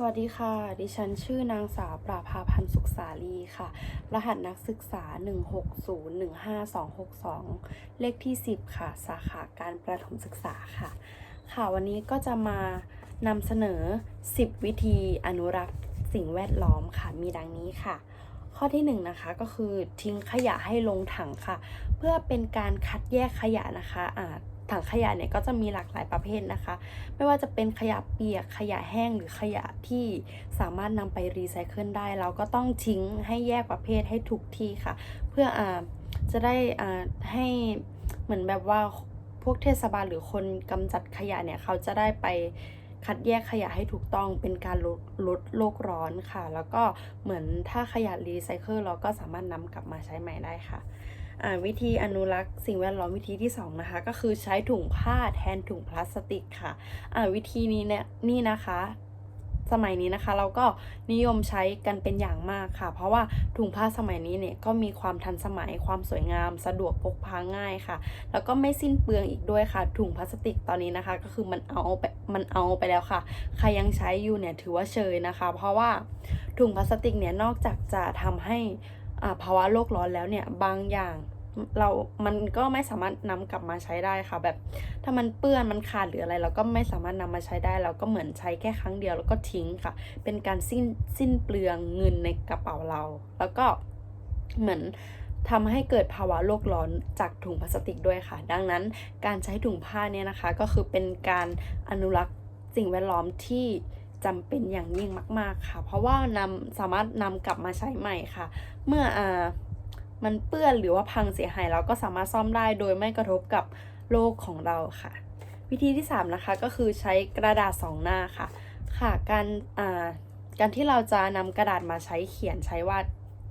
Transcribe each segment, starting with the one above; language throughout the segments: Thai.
สวัสดีค่ะ ดิฉันชื่อนางสาวปราภาพันธ์สุขสาลีค่ะ รหัสนักศึกษา 16015262 เลขที่ 10 ค่ะ สาขาการประถมศึกษาค่ะ ค่ะ วันนี้ก็จะมานำเสนอ 10 วิธีอนุรักษ์สิ่งแวดล้อมค่ะ มีดังนี้ค่ะ ข้อที่1นงนะคะก็คือทิ้งขยะให้ลงถังค่ะ เพื่อเป็นการคัดแยกขยะนะคะอ่า ถังขยะเนี่ยก็จะมีหลากหลายประเภทนะคะ ไม่ว่าจะเป็นขยะเปียกขยะแห้งหรือขยะที่สามารถนำไปรีไซเคิลได้ เราก็ต้องทิ้งให้แยกประเภทให้ถูกที่ค่ะ เพื่ออ่าจะได้อ่าให้เหมือนแบบว่าพวกเทศบาลหรือคนกำจัดขยะเนี่ยเขาจะได้ไปคัดแยกขยะให้ถูกต้องเป็นการลดลดโลกร้อนค่ะ แล้วก็เหมือนถ้าขยะรีไซเคิลเราก็สามารถนำกลับมาใช้ใหม่ได้ค่ะ วิธีอนุรักษ์สิ่งแวดล้อมวิธีที่สองนะคะ ก็คือใช้ถุงผ้าแทนถุงพลาสติกค่ะวิธีนี้เนี่ยนี่นะคะสมัยนี้นะคะเราก็นิยมใช้กันเป็นอย่างมากค่ะ เพราะว่าถุงผ้าสมัยนี้เนี่ยก็มีความทันสมัยความสวยงาม สะดวกพกพาง่ายค่ะ แล้วก็ไม่สิ้นเปลืองอีกด้วยค่ะ ถุงพลาสติกตอนนี้นะคะ ก็คือมันเอาไปมันเอาไปแล้วค่ะ ใครยังใช้อยู่เนี่ยถือว่าเชยนะคะ เพราะว่าถุงพลาสติกเนี่ยนอกจากจะทำให้ ภาวะโลกร้อนแล้วเนี่ยบางอย่างเรา มันก็ไม่สามารถนำกลับมาใช้ได้ค่ะ แบบ ถ้ามันเปื้อน มันขาดหรืออะไร เราก็ไม่สามารถนำมาใช้ได้ เราก็เหมือนใช้แค่ครั้งเดียวแล้วก็ทิ้งค่ะ เป็นการสิ้นสิ้นเปลืองเงินในกระเป๋าเรา แล้วก็เหมือนทำให้เกิดภาวะโลกร้อนจากถุงพลาสติกด้วยค่ะ ดังนั้นการใช้ถุงผ้าเนี่ยนะคะ ก็คือเป็นการอนุรักษ์สิ่งแวดล้อมที่ จำเป็นอย่างยิ่งมาก ๆค่ะ เพราะว่านำสามารถนำกลับมาใช้ใหม่ค่ะ เมื่ออ่ามันเปื้อนหรือว่าพังเสียหายเราก็สามารถซ่อมได้โดยไม่กระทบกับโลกของเราค่ะ วิธีที่ 3 นะคะก็คือใช้กระดาษสองหน้าค่ะค่ะการอ่าการที่เราจะนำกระดาษมาใช้เขียนใช้วาด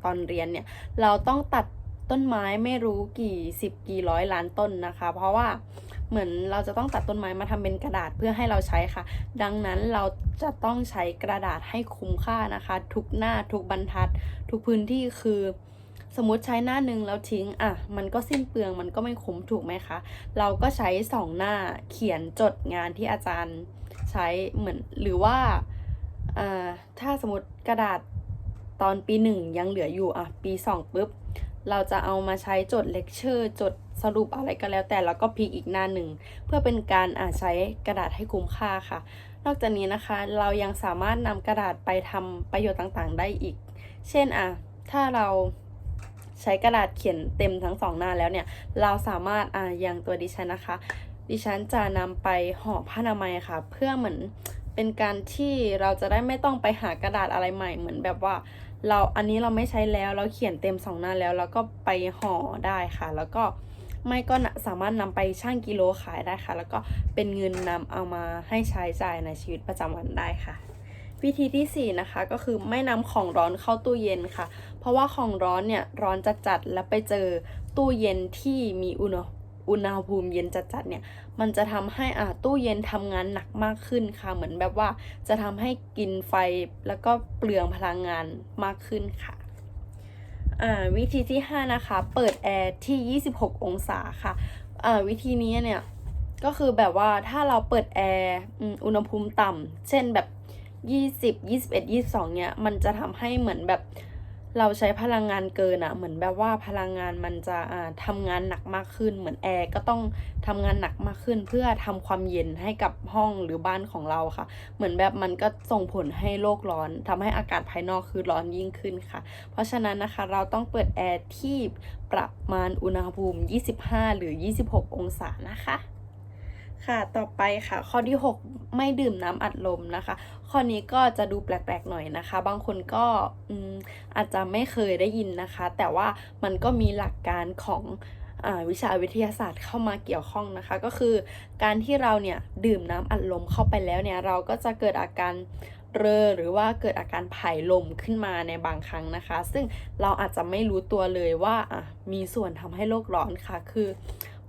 ตอนเรียนเนี่ยเราต้องตัดต้นไม้ไม่รู้กี่สิบกี่ร้อยล้านต้นนะคะ เพราะว่า เหมือนเราจะต้องตัดต้นไม้มาทำเป็นกระดาษเพื่อให้เราใช้ค่ะ ดังนั้นเราจะต้องใช้กระดาษให้คุ้มค่านะคะ ทุกหน้าทุกบรรทัด ทุกพื้นที่คือสมมติใช้หน้าหนึ่งแล้วทิ้ง อะ มันก็สิ้นเปลือง มันก็ไม่คุ้มถูกไหมคะ เราก็ใช้สองหน้าเขียนจดงานที่อาจารย์ใช้เหมือน หรือว่า อ่า ถ้าสมมติกระดาษตอนปีหนึ่งยังเหลืออยู่ อะ ปีสองปุ๊บ เราจะเอามาใช้จดเลคเชอร์ จด สรุปอะไรก็แล้วแต่แล้วก็พลิกอีกหน้าหนึ่ง เพื่อเป็นการอ่าใช้กระดาษให้คุ้มค่าค่ะ นอกจากนี้นะคะเรายังสามารถนำกระดาษไปทำประโยชน์ต่างๆ ได้อีก เช่นอะถ้าเราใช้กระดาษเขียนเต็มทั้งสองหน้าแล้วเนี่ย เราสามารถอ่าอย่างตัวดิฉันนะคะ ดิฉันจะนำไปห่อผ้าอนามัยค่ะ เพื่อเหมือนเป็นการที่เราจะได้ไม่ต้องไปหากระดาษอะไรใหม่เหมือนแบบว่า เราอันนี้เราไม่ใช้แล้วเราเขียนเต็มสองหน้าแล้ว แล้วก็ไปห่อได้ค่ะ แล้วก็ ไม่ก็สามารถนำไปชั่งกิโลขายได้ค่ะ แล้วก็เป็นเงินนำเอามาให้ใช้จ่ายในชีวิตประจำวันได้ค่ะ วิธีที่ 4 นะคะก็คือไม่นำของร้อนเข้าตู้เย็นค่ะ เพราะว่าของร้อนเนี่ยร้อนจัดๆแล้วไปเจอตู้เย็นที่มีอุณหอุณหภูมิเย็นจัดๆเนี่ย มันจะทำให้อ่าตู้เย็นทำงานหนักมากขึ้นค่ะ เหมือนแบบว่าจะทำให้กินไฟแล้วก็เปลืองพลังงานมากขึ้นค่ะ วิธีที่ 5 นะคะ เปิดแอร์ที่ 26 องศาค่ะวิธีนี้เนี่ยก็คือแบบว่าถ้าเราเปิดแอร์อุณหภูมิต่ำเช่นแบบ 20 21 22เนี่ยมันจะทำให้เหมือนแบบ เราใช้พลังงานเกินอะ่ะ เหมือนแบบว่าพลังงานมันจะอ่าทำงานหนักมากขึ้น เหมือนแอร์ก็ต้องทำงานหนักมากขึ้น เพื่อทำความเย็นให้กับห้องหรือบ้านของเราค่ะ เหมือนแบบมันก็ส่งผลให้โลกร้อนทำให้อากาศภายนอกคือร้อนยิ่งขึ้นค่ะ เพราะฉะนั้นนะคะเราต้องเปิดแอร์ที่ประมาณอุณหภูมิ 25 หรือ 26 องศานะคะ ค่ะต่อไปค่ะ ข้อที่ 6 ไม่ดื่มน้ำอัดลมนะคะ ข้อนี้ก็จะดูแปลกๆหน่อยนะคะ บางคนก็อืมอาจจะไม่เคยได้ยินนะคะ แต่ว่ามันก็มีหลักการของอวิชาวิทยาศาสตร์เข้ามาเกี่ยวข้องนะคะ ก็คือการที่เราเนี่ยดื่มน้ำอัดลมเข้าไปแล้วเนี่ยเราก็จะเกิดอาการเรอหรือว่าเกิดอาการผายลมขึ้นมาในบางครั้งนะคะ ซึ่งเราอาจจะไม่รู้ตัวเลยว่าอะมีส่วนทำให้โลกร้อนค่ะ คือ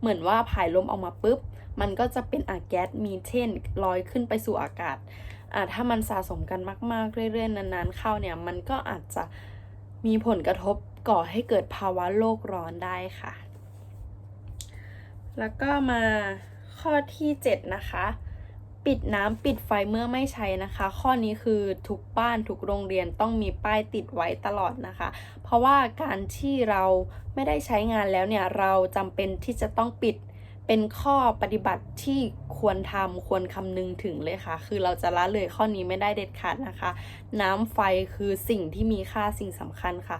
เหมือนว่าผายลมออกมาปุ๊บ มันก็จะเป็นอาแก๊สมีเทนลอยขึ้นไปสู่อากาศอ่าถ้ามันสะสมกันมาก ๆ เรื่อย ๆ นาน ๆ เข้าเนี่ย มันก็อาจจะมีผลกระทบก่อให้เกิดภาวะโลกร้อนได้ค่ะ แล้วก็มาข้อที่ 7 นะคะ ปิดน้ำปิดไฟเมื่อไม่ใช้นะคะ ข้อนี้คือทุกบ้านทุกโรงเรียนต้องมีป้ายติดไว้ตลอดนะคะ เพราะว่าการที่เราไม่ได้ใช้งานแล้วเนี่ย เราจำเป็นที่จะต้องปิด เป็นข้อปฏิบัติที่ควรทำควรคำนึงถึงเลยค่ะ คือเราจะละเลยข้อนี้ไม่ได้เด็ดขาดนะคะ น้ำไฟคือสิ่งที่มีค่าสิ่งสำคัญค่ะ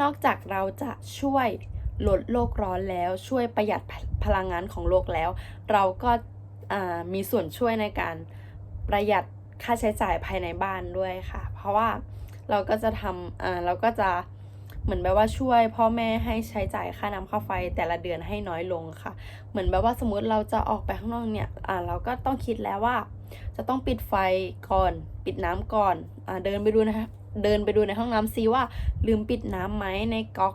นอกจากเราจะช่วยลดโลกร้อนแล้วช่วยประหยัดพลังงานของโลกแล้ว เราก็มีส่วนช่วยในการประหยัดค่าใช้จ่ายภายในบ้านด้วยค่ะ เพราะว่าเราก็จะทำเราก็จะ เหมือนแบบว่าช่วยพ่อแม่ให้ใช้จ่ายค่าน้ำค่าไฟแต่ละเดือนให้น้อยลงค่ะ เหมือนแบบว่าสมมติเราจะออกไปข้างนอกเนี่ยอ่าเราก็ต้องคิดแล้วว่า จะต้องปิดไฟก่อน ปิดน้ำก่อนอ่าเดินไปดูนะคะเดินไปดูในห้องน้ำซิว่า ลืมปิดน้ำไหมในก๊อก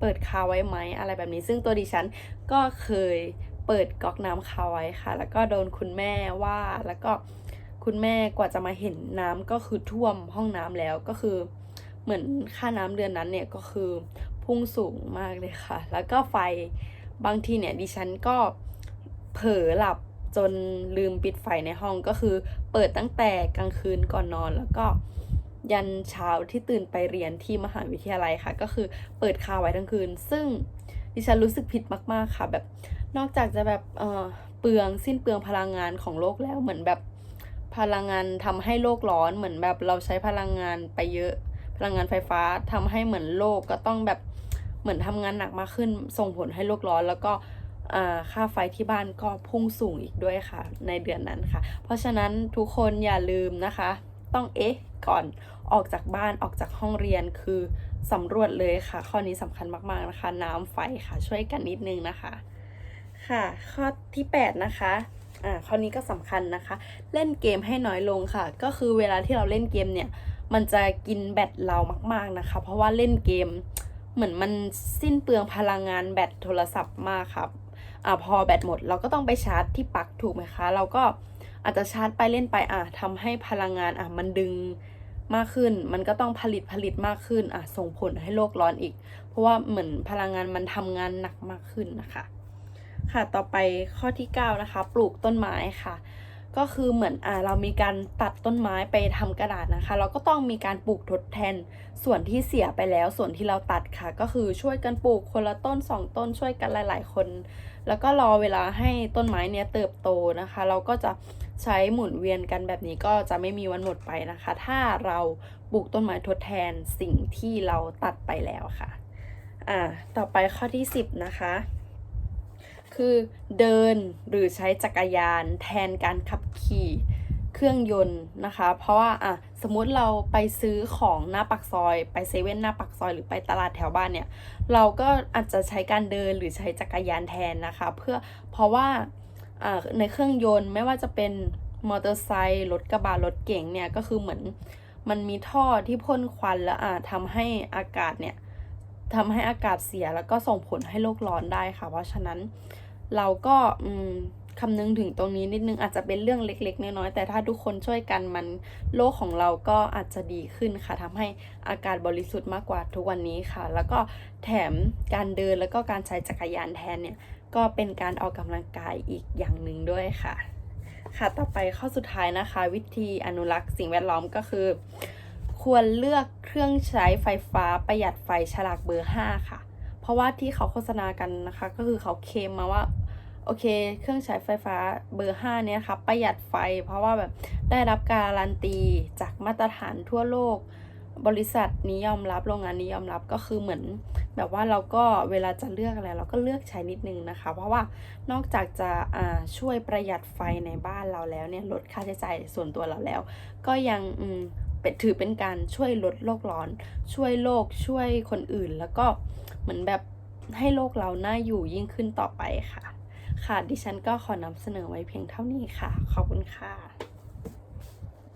เปิดคาไว้ไหมอะไรแบบนี้ ซึ่งตัวดิฉันก็เคยเปิดก๊อกน้ำคาไว้ค่ะ แล้วก็โดนคุณแม่ว่าแล้วก็คุณแม่กว่าจะมาเห็นน้ำก็คือท่วมห้องน้ำแล้วก็คือ เหมือนค่าน้ำเดือนนั้นเนี่ยก็คือพุ่งสูงมากเลยค่ะ แล้วก็ไฟบางทีเนี่ยดิฉันก็เผลอหลับจนลืมปิดไฟในห้องก็คือ เปิดตั้งแต่กลางคืนก่อนนอนแล้วก็ยันเช้าที่ตื่นไปเรียนที่มหาวิทยาลัยค่ะ ก็คือเปิดคาไว้ทั้งคืน ซึ่งดิฉันรู้สึกผิดมาก ๆ ค่ะ แบบนอกจากจะแบบเออเปลืองสิ้นเปลืองพลังงานของโลกแล้วเหมือนแบบพลังงานทำให้โลกร้อนเหมือนแบบเราใช้พลังงานไปเยอะ พลังงานไฟฟ้าทำให้เหมือนโลกก็ต้องแบบเหมือนทำงานหนักมากขึ้น ส่งผลให้โลกร้อนแล้วก็ค่าไฟที่บ้านก็พุ่งสูงอีกด้วยค่ะ ในเดือนนั้นค่ะ เพราะฉะนั้นทุกคนอย่าลืมนะคะ ต้องเอ๊ะก่อนออกจากบ้านออกจากห้องเรียนคือสำรวจเลยค่ะ ข้อนี้สำคัญมากๆนะคะ น้ำไฟค่ะช่วยกันนิดนึงนะคะค่ะ ข้อที่ 8 นะคะอ่าข้อนี้ก็สำคัญนะคะ เล่นเกมให้น้อยลงค่ะ ก็คือเวลาที่เราเล่นเกมเนี่ย มันจะกินแบตเรามาก ๆนะคะ เพราะว่าเล่นเกมเหมือนมันสิ้นเปลืองพลังงานแบตโทรศัพท์มากครับอ่าพอแบตหมดเราก็ต้องไปชาร์จที่ปลั๊กถูกไหมคะ เราก็อาจจะชาร์จไปเล่นไปอะทำให้พลังงานอะมันดึงมากขึ้น มันก็ต้องผลิตผลิตมากขึ้นอะส่งผลให้โลกร้อนอีก เพราะว่าเหมือนพลังงานมันทำงานหนักมากขึ้นนะคะ ค่ะต่อไปข้อที่ 9 นะคะ ปลูกต้นไม้ค่ะ ก็คือเหมือนอ่าเรามีการตัดต้นไม้ไปทำกระดาษนะคะ เราก็ต้องมีการปลูกทดแทนส่วนที่เสียไปแล้ว ส่วนที่เราตัดค่ะ ก็คือช่วยกันปลูกคนละต้น 2 ต้นช่วยกันหลาย ๆ คน แล้วก็รอเวลาให้ต้นไม้เนี้ยเติบโตนะคะ เราก็จะใช้หมุนเวียนกันแบบนี้ก็จะไม่มีวันหมดไปนะคะ ถ้าเราปลูกต้นไม้ทดแทนสิ่งที่เราตัดไปแล้วค่ะอ่าต่อไปข้อที่ 10 นะคะ คือเดินหรือใช้จักรยานแทนการขับขี่เครื่องยนต์นะคะ เพราะว่าอะสมมุติเราไปซื้อของหน้าปักซอย ไปเซเว่นหน้าปักซอยหรือไปตลาดแถวบ้านเนี่ย เราก็อาจจะใช้การเดินหรือใช้จักรยานแทนนะคะ เพื่อเพราะว่าอ่าในเครื่องยนต์ไม่ว่าจะเป็นมอเตอร์ไซค์รถกระบะรถเก๋งเนี่ยก็คือเหมือนมันมีท่อที่พ่นควันแล้วอะทำให้อากาศเนี่ย ทำให้อากาศเสียแล้วก็ส่งผลให้โลกร้อนได้ค่ะ เพราะฉะนั้นเราก็อืมคำนึงถึงตรงนี้นิดนึงอาจจะเป็นเรื่องเล็ก ๆ น้อยๆแต่ถ้าทุกคนช่วยกันมันโลกของเราก็อาจจะดีขึ้นค่ะทำให้อากาศบริสุทธิ์มากกว่าทุกวันนี้ค่ะ แล้วก็แถมการเดินแล้วก็การใช้จักรยานแทนเนี่ยก็เป็นการออกกำลังกายอีกอย่างหนึ่งด้วยค่ะ ค่ะต่อไปข้อสุดท้ายนะคะ วิธีอนุรักษ์สิ่งแวดล้อมก็คือ ควรเลือกเครื่องใช้ไฟฟ้าประหยัดไฟฉลากเบอร์ 5 ค่ะ เพราะว่าที่เขาโฆษณากันนะคะ ก็คือเขาเคมมาว่าโอเค เครื่องใช้ไฟฟ้าเบอร์ 5 เนี่ยค่ะประหยัดไฟ เพราะว่าแบบได้รับการันตีจากมาตรฐานทั่วโลก บริษัทนี้ยอมรับโรงงานนี้ยอมรับก็คือเหมือน แบบว่าเราก็เวลาจะเลือกอะไรเราก็เลือกใช้นิดนึงนะคะ เพราะว่านอกจากจะช่วยประหยัดไฟในบ้านเราแล้วเนี่ยลดค่าใช้จ่ายส่วนตัวเราแล้ว ก็ยัง เป็นถือเป็นการช่วยลดโลกร้อน ช่วยโลกช่วยคนอื่น แล้วก็เหมือนแบบให้โลกเราน่าอยู่ยิ่งขึ้นต่อไปค่ะ ค่ะดิฉันก็ขอนำเสนอไว้เพียงเท่านี้ค่ะ ขอบคุณค่ะ